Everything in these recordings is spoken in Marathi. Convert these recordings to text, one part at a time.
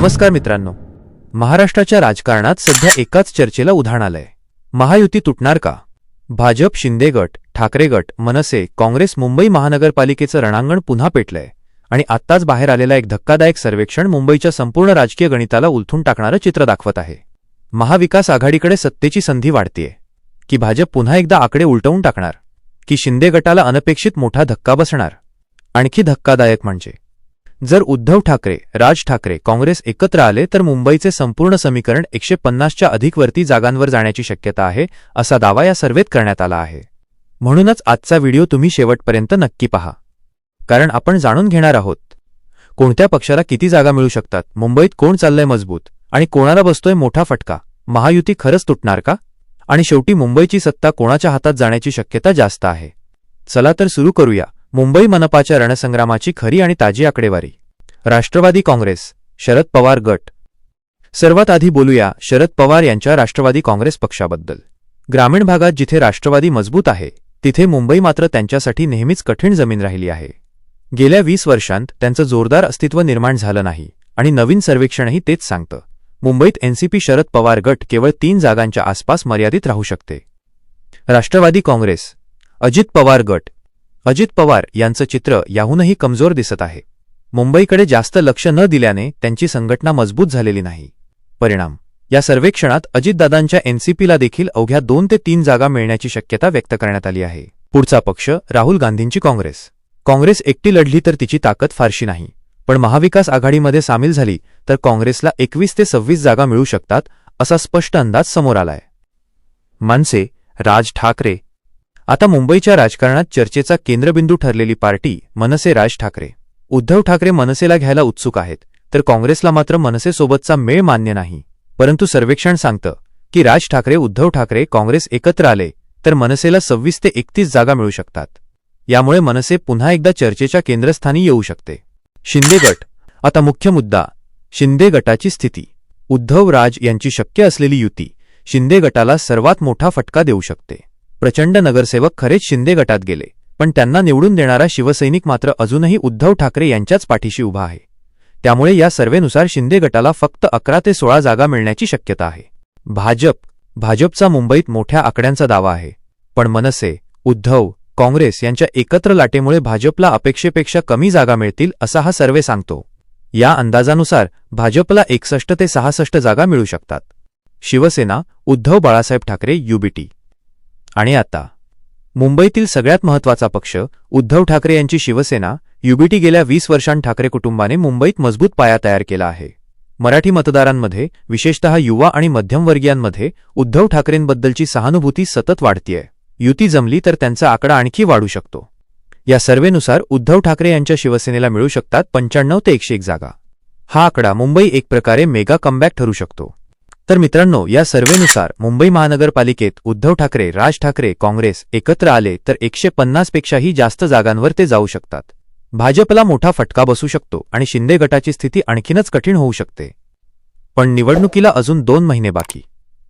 नमस्कार मित्रांनो. महाराष्ट्राच्या राजकारणात सध्या एकाच चर्चेला उधाण आलंय. महायुती तुटणार का? भाजप शिंदे गट ठाकरे गट मनसे काँग्रेस मुंबई महानगरपालिकेचं रणांगण पुन्हा पेटलंय. आणि आत्ताच बाहेर आलेला एक धक्कादायक सर्वेक्षण मुंबईच्या संपूर्ण राजकीय गणिताला उलथून टाकणारं चित्र दाखवत आहे. महाविकास आघाडीकडे सत्तेची संधी वाढतेय. की भाजप पुन्हा एकदा आकडे उलटवून टाकणार? की शिंदे गटाला अनपेक्षित मोठा धक्का बसणार? आणखी धक्कादायक म्हणजे? जर उद्धव ठाकरे राज ठाकरे काँग्रेस एकत्र आले तर मुंबईचे संपूर्ण समीकरण एकशे पन्नासच्या अधिक वरती जागांवर जाण्याची शक्यता आहे असा दावा या सर्वेत करण्यात आला आहे. म्हणूनच आजचा व्हिडिओ तुम्ही शेवटपर्यंत नक्की पहा. कारण आपण जाणून घेणार आहोत. कोणत्या पक्षाला किती जागा मिळू शकतात मुंबईत कोण चाललंय मजबूत आणि कोणाला बसतोय मोठा फटका महायुती खरंच तुटणार का? आणि शेवटी मुंबईची सत्ता कोणाच्या हातात जाण्याची शक्यता जास्त आहे? चला तर सुरू करूया. मुंबई मनपाच्या रणसंग्रामाची खरी आणि ताजी आकडेवारी. राष्ट्रवादी काँग्रेस शरद पवार गट. सर्वात आधी बोलूया शरद पवार यांच्या राष्ट्रवादी काँग्रेस पक्षाबद्दल. ग्रामीण भागात जिथे राष्ट्रवादी मजबूत आहे तिथे मुंबई मात्र त्यांच्यासाठी नेहमीच कठीण जमीन राहिली आहे. गेल्या वीस वर्षांत त्यांचं जोरदार अस्तित्व निर्माण झालं नाही आणि नवीन सर्वेक्षणही तेच सांगतं. मुंबईत एनसीपी शरद पवार गट केवळ तीन जागांच्या आसपास मर्यादित राहू शकते. राष्ट्रवादी काँग्रेस अजित पवार गट. अजित पवार यांचं चित्र याहूनही कमजोर दिसत आहे. मुंबईकडे जास्त लक्ष न दिल्याने त्यांची संघटना मजबूत झालेली नाही. परिणाम. या सर्वेक्षणात अजितदादांच्या एनसीपीला देखील अवघ्या दोन ते तीन जागा मिळण्याची शक्यता व्यक्त करण्यात आली आहे. पुढचा पक्ष राहुल गांधींची काँग्रेस. काँग्रेस एकटी लढली तर तिची ताकद फारशी नाही. पण महाविकास आघाडीमध्ये सामील झाली तर काँग्रेसला एकवीस ते सव्वीस जागा मिळू शकतात असा स्पष्ट अंदाज समोर आलाय. मनसे राज ठाकरे आता मुंबईच्या राजकारणात चर्चेचा केंद्रबिंदू ठरलेली पार्टी मनसे राज ठाकरे. उद्धव ठाकरे मनसेला घ्यायला उत्सुक आहेत तर काँग्रेसला मात्र मनसेसोबतचा मेळ मान्य नाही. परंतु सर्वेक्षण सांगतं की राज ठाकरे उद्धव ठाकरे काँग्रेस एकत्र आले तर मनसेला सव्वीस ते एकतीस जागा मिळू शकतात. यामुळे मनसे पुन्हा एकदा चर्चेच्या केंद्रस्थानी येऊ शकते. शिंदे गट. आता मुख्य मुद्दा शिंदे गटाची स्थिती. उद्धव राज यांची शक्य असलेली युती शिंदे गटाला सर्वात मोठा फटका देऊ शकते. प्रचंड नगरसेवक खरेच शिंदे गटात गेले पण त्यांना निवडून देणारा शिवसैनिक मात्र अजूनही उद्धव ठाकरे यांच्याच पाठीशी उभा आहे. त्यामुळे या सर्वेनुसार शिंदे गटाला फक्त अकरा ते सोळा जागा मिळण्याची शक्यता आहे. भाजप भाजपचा मुंबईत मोठ्या आकड्यांचा दावा आहे. पण मनसे उद्धव काँग्रेस यांच्या एकत्र लाटेमुळे भाजपला अपेक्षेपेक्षा कमी जागा मिळतील असा हा सर्वे सांगतो. या अंदाजानुसार भाजपला एकसष्ट ते सहासष्ट जागा मिळू शकतात. शिवसेना उद्धव बाळासाहेब ठाकरे युबीटी. आणि आता. मुंबईतील सगळ्यात महत्त्वाचा पक्ष उद्धव ठाकरे यांची शिवसेना युबीटी गेल्या वीस वर्षांत ठाकरे कुटुंबाने मुंबईत मजबूत पाया तयार केला आहे. मराठी मतदारांमध्ये विशेषतः युवा आणि मध्यमवर्गीयांमध्ये उद्धव ठाकरेंबद्दलची सहानुभूती सतत वाढतीये. युती जमली तर त्यांचा आकडा आणखी वाढू शकतो. या सर्वेनुसार उद्धव ठाकरे यांच्या शिवसेनेला मिळू शकतात पंच्याण्णव ते एकशे एक जागा. हा आकडा मुंबई एक प्रकारे मेगा कमबॅक ठरू शकतो. तर मित्रांनो या सर्वेनुसार मुंबई महानगरपालिकेत उद्धव ठाकरे राज ठाकरे काँग्रेस एकत्र आले तर एकशे पन्नासपेक्षाही जास्त जागांवर ते जाऊ शकतात. भाजपला मोठा फटका बसू शकतो आणि शिंदे गटाची स्थिती आणखीनच कठीण होऊ शकते. पण निवडणुकीला अजून दोन महिने बाकी.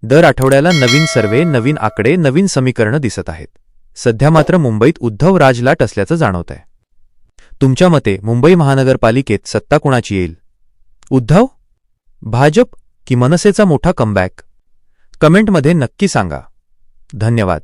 दर आठवड्याला नवीन सर्वे नवीन आकडे नवीन समीकरणं दिसत आहेत. सध्या मात्र मुंबईत उद्धव राजलाट असल्याचं जाणवत आहे तुमच्या मते मुंबई महानगरपालिकेत सत्ता कुणाची येईल? उद्धव? भाजप? की मनसेचा मोठा कमबॅक कमेंटमध्ये नक्की सांगा. धन्यवाद.